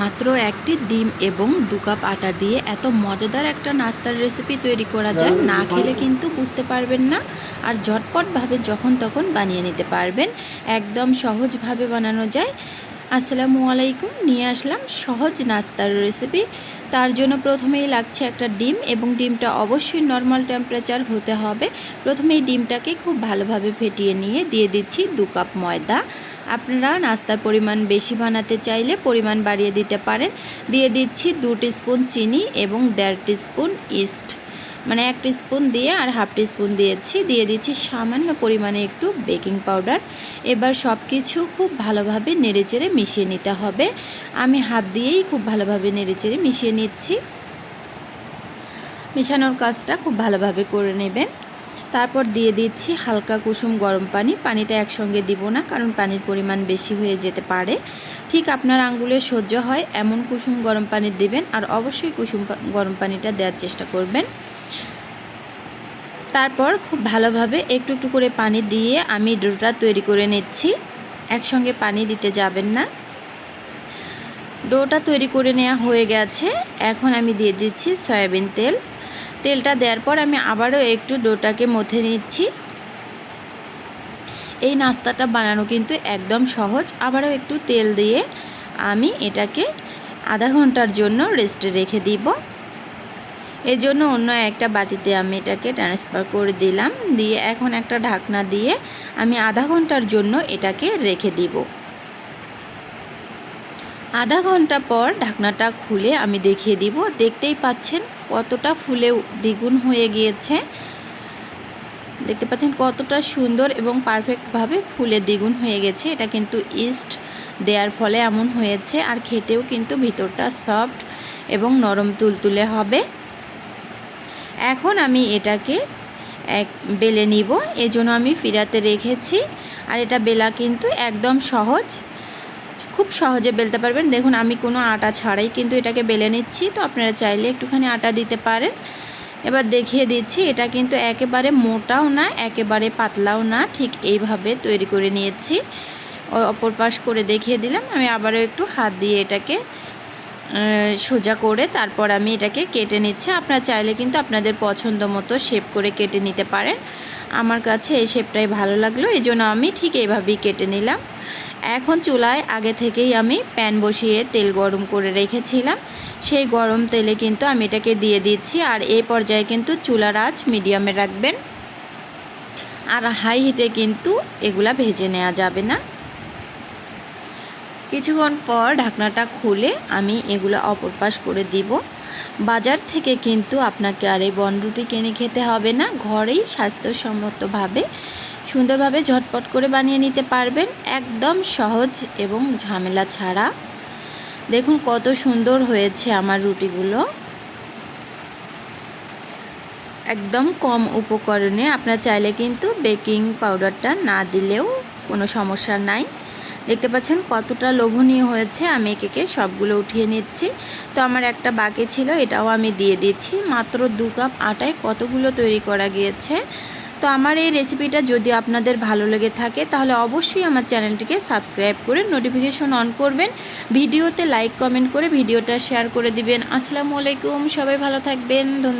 মাত্র একটি ডিম এবং দু কাপ আটা দিয়ে এত মজাদার একটা নাস্তার রেসিপি তৈরি করা যায়, না খেলে কিন্তু বুঝতে পারবেন না। আর ঝটপটভাবে যখন তখন বানিয়ে নিতে পারবেন। একদম সহজভাবে বানানো যায়। আসসালামু আলাইকুম, নিয়ে আসলাম সহজ নাস্তার রেসিপি তার জন্য প্রথমেই লাগছে একটা ডিম এবং ডিমটা অবশ্যই নর্মাল টেম্পারেচার হতে হবে। প্রথমেই ডিমটাকে খুব ভালোভাবে ফেটিয়ে নিয়ে দিয়ে দিচ্ছি দু কাপ ময়দা। আপনারা নাস্তার পরিমাণ বেশি বানাতে চাইলে পরিমাণ বাড়িয়ে দিতে পারেন। দিয়ে দিচ্ছি দু স্পুন চিনি এবং দেড় স্পুন ইস্ট। মানে এক স্পুন দিয়ে আর হাফ স্পুন দিয়েছি। দিয়ে দিচ্ছি সামান্য পরিমাণে একটু বেকিং পাউডার। এবার সব কিছু খুব ভালোভাবে নেড়েচেড়ে মিশিয়ে নিতে হবে। আমি হাত দিয়েই খুব ভালোভাবে নেড়েচেড়ে মিশিয়ে নিচ্ছি। মেশানোর কাজটা খুব ভালোভাবে করে নেবেন। তারপর দিয়ে দিচ্ছি হালকা কুসুম গরম পানি। পানিটা একসঙ্গে দিব না, কারণ পানির পরিমাণ বেশি হয়ে যেতে পারে। ঠিক আপনার আঙ্গুলে সহ্য হয়, এমন কুসুম গরম পানি দিবেন আর অবশ্যই কুসুম গরম পানিটা দেওয়ার চেষ্টা করবেন। তারপর খুব ভালোভাবে একটু একটু করে পানি দিয়ে আমি ডোটা তৈরি করে নিচ্ছি। একসঙ্গে পানি দিতে যাবেন না। ডোটা তৈরি করে নেওয়া হয়ে গেছে। এখন আমি দিয়ে দিচ্ছি সয়াবিন তেল। তেলটা দেওয়ার পর আমি আবারও একটু ডোটাকে মথে নিচ্ছি। এই নাস্তাটা বানানো কিন্তু একদম সহজ। আবারও একটু তেল দিয়ে আমি এটাকে আধা ঘণ্টার জন্য রেস্টে রেখে দিব। এই জন্য অন্য একটা বাটিতে আমি এটাকে ট্রান্সফার করে দিলাম। দিয়ে এখন একটা ঢাকনা দিয়ে আমি আধা ঘণ্টার জন্য এটাকে রেখে দিব। আধা ঘণ্টা পর ঢাকনাটা খুলে আমি দেখিয়ে দিব। দেখতেই পাচ্ছেন কতটা ফুলে দ্বিগুণ হয়ে গিয়েছে। দেখতে পাচ্ছেন কতটা সুন্দর এবং পারফেক্টভাবে ফুলে দ্বিগুণ হয়ে গেছে। এটা কিন্তু ইস্ট দেওয়ার ফলে এমন হয়েছে। আর খেতেও কিন্তু ভিতরটা সফট এবং নরম তুলতুলে হবে। এখন আমি এটাকে এক, বেলে নিব। এজন্য আমি ফিরাতে রেখেছি। আর এটা বেলা কিন্তু একদম সহজ। খুব সহজে বেলতে পারবেন। দেখুন, আমি কোনো আটা ছাড়াই কিন্তু এটাকে বেলে নিচ্ছি। তো আপনারা চাইলে একটুখানি আটা দিতে পারেন। এবার দেখিয়ে দিচ্ছি, এটা কিন্তু একেবারে মোটাও না, একেবারে পাতলাও না। ঠিক এইভাবে তৈরি করে নিয়েছি। অপর পাশ করে দেখিয়ে দিলাম। আমি আবারও একটু হাত দিয়ে এটাকে সোজা করে তারপর আমি এটাকে কেটে নিচ্ছি। আপনারা চাইলে কিন্তু আপনাদের পছন্দ মতো শেপ করে কেটে নিতে পারেন। আমার কাছে এই শেপটাই ভালো লাগল। এই জন্য আমি ঠিক এইভাবেই কেটে নিলাম। এখন চুলায় আগে থেকেই আমি প্যান বসিয়ে তেল গরম করে রেখেছিলাম। সেই গরম তেলে কিন্তু আমি এটাকে দিয়ে দিচ্ছি আর এই পর্যায়ে কিন্তু চুলার আঁচ মিডিয়ামে রাখবেন। আর হাই হিটে কিন্তু এগুলা ভেজে নেওয়া যাবে না। কিছুক্ষণ পর ঢাকনাটা খুলে আমি এগুলো অপর পাশ করে দিব। বাজার থেকে কিন্তু আপনাকে আর এই বনরুটি কিনে খেতে হবে না। ঘরেই স্বাস্থ্যসম্মতভাবে সুন্দরভাবে ঝটপট করে বানিয়ে নিতে পারবেন একদম সহজ এবং ঝামেলা ছাড়া। দেখুন কত সুন্দর হয়েছে আমার রুটিগুলো। একদম কম উপকরণে আপনারা চাইলে কিন্তু বেকিং পাউডারটা না দিলেও কোনো সমস্যা নাই। দেখতে পাচ্ছেন কতটা লোভনীয় হয়েছে, আমি একে সবগুলো উঠিয়ে নিচ্ছি। তো আমার একটা বাকি ছিল, এটাও আমি দিয়ে দিচ্ছি। মাত্র দু কাপ আটায় কতগুলো তৈরি করা গিয়েছে? তো আমার এই রেসিপিটা যদি আপনাদের ভালো লেগে থাকে, তাহলে অবশ্যই আমার চ্যানেলটিকে সাবস্ক্রাইব করে নোটিফিকেশন অন করবেন। ভিডিওতে লাইক কমেন্ট করে ভিডিওটা শেয়ার করে দিবেন। আসসালামু আলাইকুম, সবাই ভালো থাকবেন। ধন্যবাদ।